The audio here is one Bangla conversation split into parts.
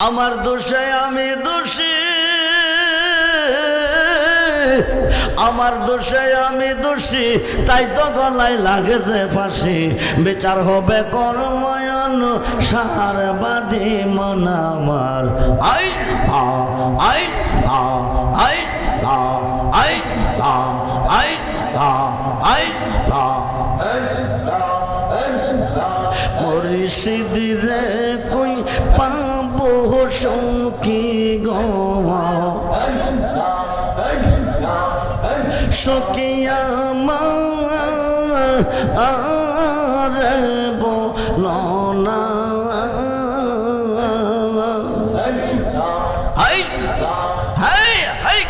আমার দোষে আমি দোষী। আমার দোষে আমি দোষী, তাই তো গলায় লাগেছে ফাঁসি। বিচার হবে কর্ময়ন, সার বাদী মন আমার। আই, আ আই আ আই আ আই আ আই আ আই, আ। মুর্শিদিরে কই পাবো সঙ্কি গো সকিয়া হাই।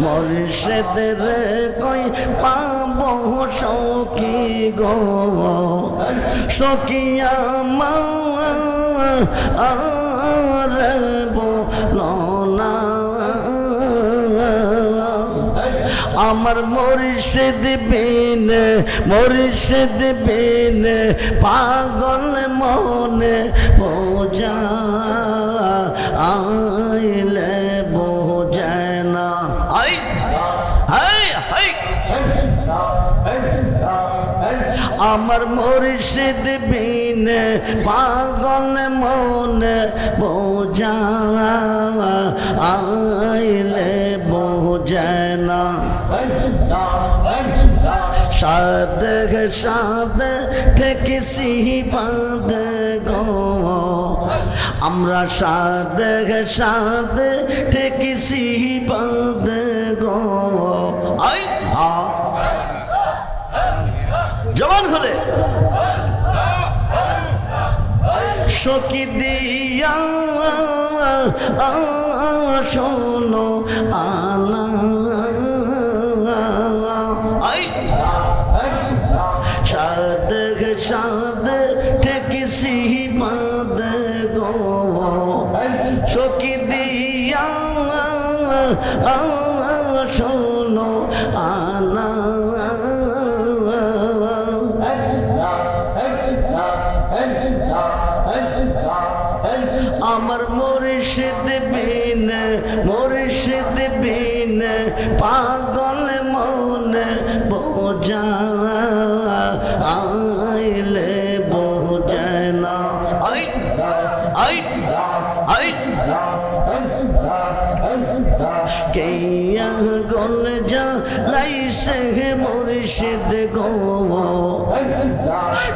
মর্ষেদের কই পাব সখী গো? সখিয়া মা আমার মরিষেদ বিন মরিষেদ বিন পাগল মনে বোঝা আইলে। আমার মুর্শিদ বিন পাগল মনে বোঝা আইলে বোঝায় না। সাদ সাদ ঠেকেছি বাঁধ গো। আমরা সাদ সাদ ঠেকেছি বাঁধ গো। আই, আ জবান খুলে। সখী দিয়া শোনো আনা সাদ সাদ থেকে সিহি বাঁধ গো। সখী দিয়া শোনো আনা মুর্শিদ বিন মুর্শিদ বিন পাগল মন বোঝা লাইসে মুর্শিদ গো।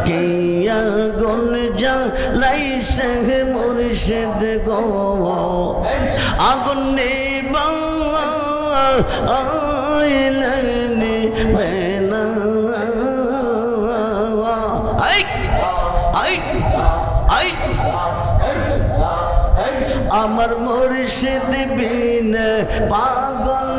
কেয়া গন যা লাইসে মুর্শিদ গো। আগুন নেবা আমার মুর্শিদ বিন পাগল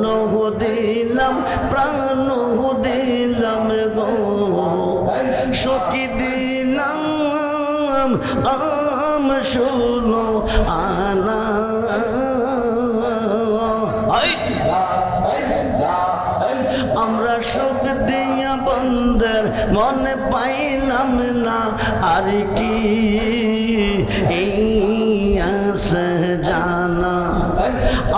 শুনো, আনা। আমরা সব দিয়া বন্ধের মনে পাইলাম না, আর কি? এই আছে জানা।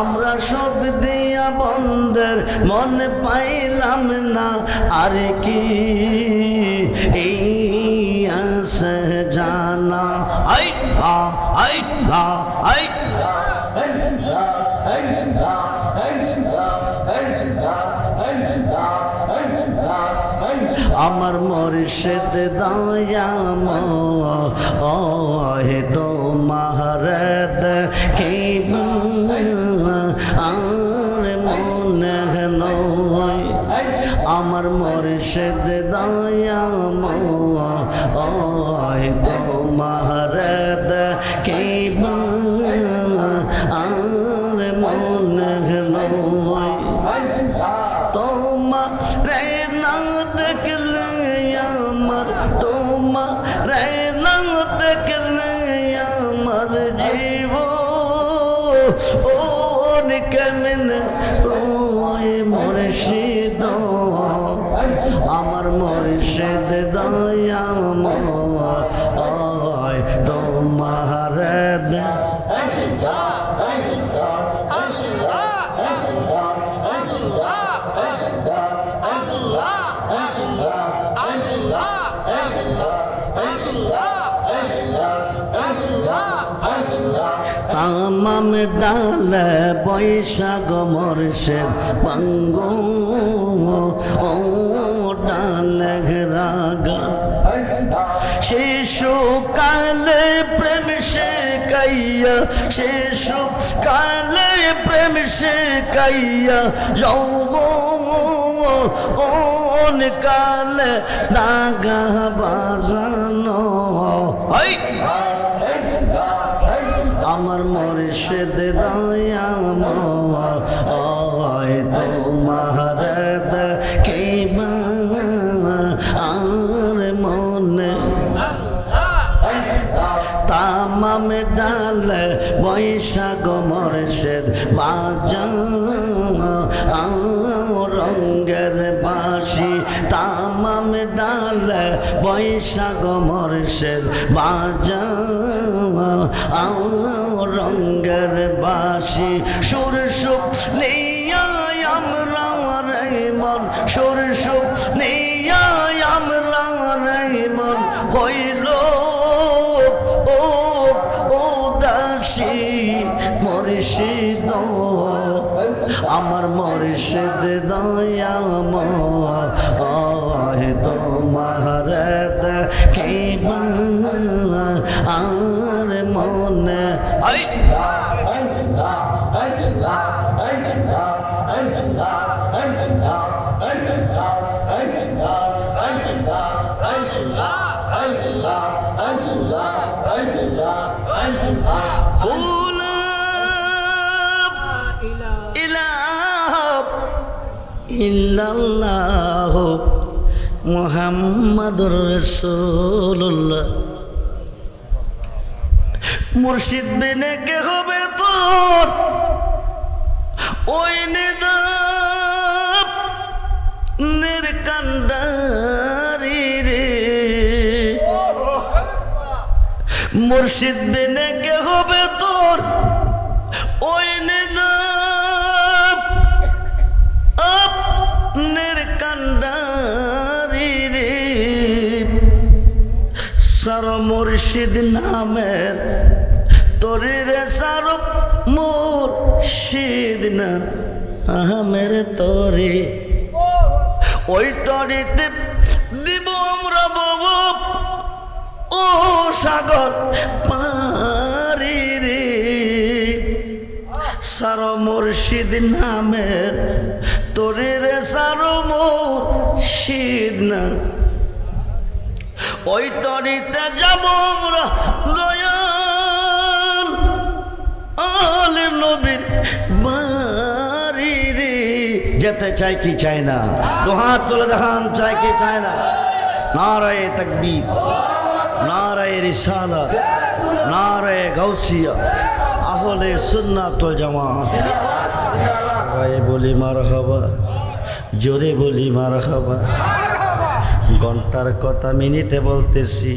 আমরা সব দিয়া বন্ধের মনে পাইলাম না, আর কি? এই আছে আমার মর্ষেদ দয়াম ও হে তো মহারদ কি আর মনে নয়। আমার মর্ষেদ দয়াম ও হে ও কেমন ওই মর্শিদ? আমার মর্শিদ দয়াম তোমার দে। তামাম ডালে বৈশাখ মর্ষের পাঙ্গু ও ডালে রাগা শিশু কালে প্রেম সে কাইয়া শিশু কালে প্রেম সে কাইয়া যৌব ওন কালে দাগা বাজানো। হাই! আমার মর্ষেদ দয়াময় তোমার কেবা আর মনে। তামাম ডাল বৈশাখ মর্ষেদ বাজা বাসি তামাম ডাল, বৈশাখ মর্ষেদ বাজা রঙ্গের বাসি সুর সুখ আমরা মন, সুর সুখ নিয়া আমরা ও ও দাসী মরিষিদ আমার মরিষিদ দয়াময়। আর মনে ইল্লাল্লাহ মুহাম্মাদুর রাসূলুল্লাহ মুর্শিদ বিনে কে হবে তোর? ওই নিদাপ নির্কান্ডারি মুর্শিদ বিনে কে হবে তোর? ওই রে। সর মুর্শিদ নামের মুর্শিদ না আহমের তোরে। ওই তরিতে দিব আমরা বাবু। ও সাগর, পারি রে। সার মুর্শিদ নামের, তোরে রে সার মুর্শিদ না। ওই তরিতে যাব আমরা দয়াল আল নবীর যেতে চাই কি চাই না? দু হাত তুলে দেখান চাই কি চায় না? নারায় তকবীর, নারায় রিসালা নারায় গৌসিয়া আহলে সুন্নাতুল জামাত। সবাই বলি মার হবা জোরে বলি মার হবা ঘণ্টার কথা মিনিটে বলতেছি।